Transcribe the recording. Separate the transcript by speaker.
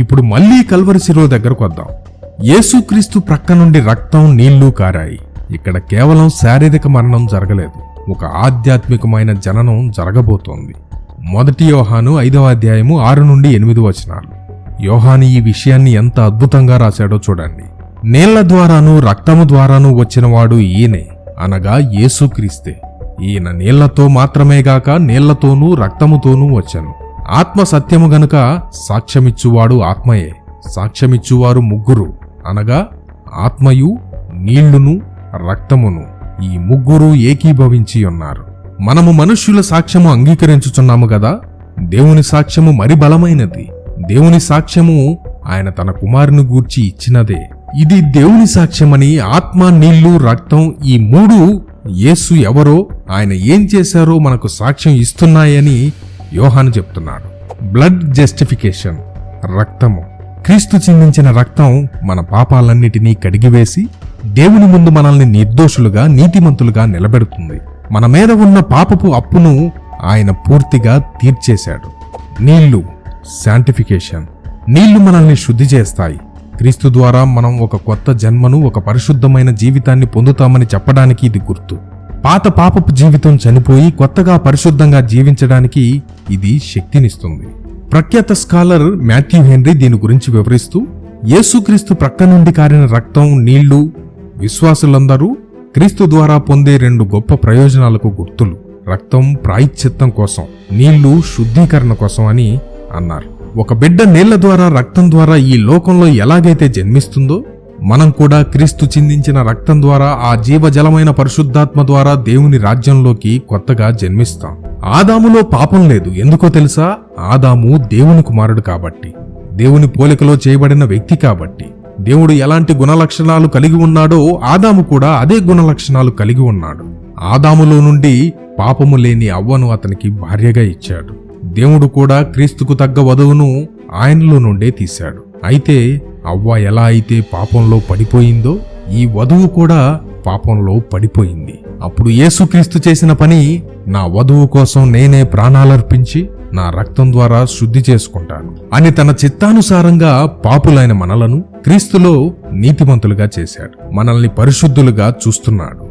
Speaker 1: ఇప్పుడు మళ్ళీ కల్వరి శిలువ దగ్గరకు వద్దాం. యేసుక్రీస్తు ప్రక్క నుండి రక్తం నీళ్ళు కారాయి. ఇక్కడ కేవలం శారీరక మరణం జరగలేదు. ఒక ఆధ్యాత్మికమైన జననం జరగబోతోంది. మొదటి యోహాను ఐదవ అధ్యాయము ఆరు నుండి ఎనిమిది వచనాలు. యోహాను ఈ విషయాన్ని ఎంత అద్భుతంగా రాశాడో చూడండి. నీళ్ళ ద్వారాను రక్తము ద్వారాను వచ్చినవాడు ఈయనే అనగా యేసుక్రీస్తే ఈయన నీళ్ళతో మాత్రమే గాక నీళ్ళతోనూ రక్తముతోనూ వచ్చాను. ఆత్మ సత్యము గనుక సాక్ష్యమిచ్చువాడు ఆత్మయే. సాక్ష్యమిచ్చువారు ముగ్గురు. అనగా ఆత్మయు నీళ్ళును రక్తమును ఈ ముగ్గురు ఏకీభవించి ఉన్నారు మనము మనుష్యుల సాక్ష్యము అంగీకరించుచున్నాము గదా? దేవుని సాక్ష్యము మరి బలమైనది. దేవుని సాక్ష్యము ఆయన తన కుమారుని గూర్చి ఇచ్చినదే. ఇది దేవుని సాక్ష్యమని ఆత్మ నీళ్ళు రక్తం ఈ మూడు యేసు ఎవరో ఆయన ఏం చేశారో మనకు సాక్ష్యం ఇస్తున్నాయని యోహాను చెప్తున్నాడు. బ్లడ్ జస్టిఫికేషన్ రక్తము. క్రీస్తు చిందించిన రక్తం మన పాపాలన్నిటినీ కడిగివేసి దేవుని ముందు మనల్ని నిర్దోషులుగా నీతిమంతులుగా నిలబెడుతుంది. మన మీద ఉన్న పాపపు అప్పును ఆయన పూర్తిగా తీర్చేశాడు. నీళ్ళు శాంటిఫికేషన్ నీళ్ళు మనల్ని శుద్ధి చేస్తాయి. క్రీస్తు ద్వారా మనం ఒక కొత్త జన్మను ఒక పరిశుద్ధమైన జీవితాన్ని పొందుతామని చెప్పడానికి ఇది గుర్తు. పాత పాపపు జీవితం చనిపోయి కొత్తగా పరిశుద్ధంగా జీవించడానికి ఇది శక్తినిస్తుంది. ప్రఖ్యాత స్కాలర్ మాథ్యూ హెన్రీ దీని గురించి వివరిస్తూ యేసుక్రీస్తు ప్రక్క నుండి కారిన రక్తం నీళ్ళు విశ్వాసులందరూ క్రీస్తు ద్వారా పొందే రెండు గొప్ప ప్రయోజనాలకు గుర్తులు. రక్తం ప్రాయశ్చిత్తం కోసం నీళ్ళు శుద్ధీకరణ కోసం అని అన్నారు. ఒక బిడ్డ నీళ్ళ ద్వారా రక్తం ద్వారా ఈ లోకంలో ఎలాగైతే జన్మిస్తుందో మనం కూడా క్రీస్తు చిందించిన రక్తం ద్వారా ఆ జీవజలమైన పరిశుద్ధాత్మ ద్వారా దేవుని రాజ్యంలోకి కొత్తగా జన్మిస్తాం. ఆదాములో పాపం లేదు. ఎందుకో తెలుసా? ఆదాము దేవుని కుమారుడు కాబట్టి దేవుని పోలికలో చేయబడిన వ్యక్తి కాబట్టి. దేవుడు ఎలాంటి గుణలక్షణాలు కలిగి ఉన్నాడో ఆదాము కూడా అదే గుణలక్షణాలు కలిగి ఉన్నాడు. ఆదాములో నుండి పాపము లేని అవ్వను అతనికి భార్యగా ఇచ్చాడు. దేవుడు కూడా క్రీస్తుకు తగ్గ వధువును ఆయనలో నుండే తీశాడు. అయితే అవ్వ ఎలా అయితే పాపంలో పడిపోయిందో ఈ వధువు కూడా పాపంలో పడిపోయింది. అప్పుడు యేసుక్రీస్తు చేసిన పని నా వధువు కోసం నేనే ప్రాణాలర్పించి నా రక్తం ద్వారా శుద్ధి చేసుకుంటాను. అని తన చిత్తానుసారంగా పాపులైన మనలను క్రీస్తులో నీతిమంతులుగా చేశాడు. మనల్ని పరిశుద్ధులుగా చూస్తున్నాడు.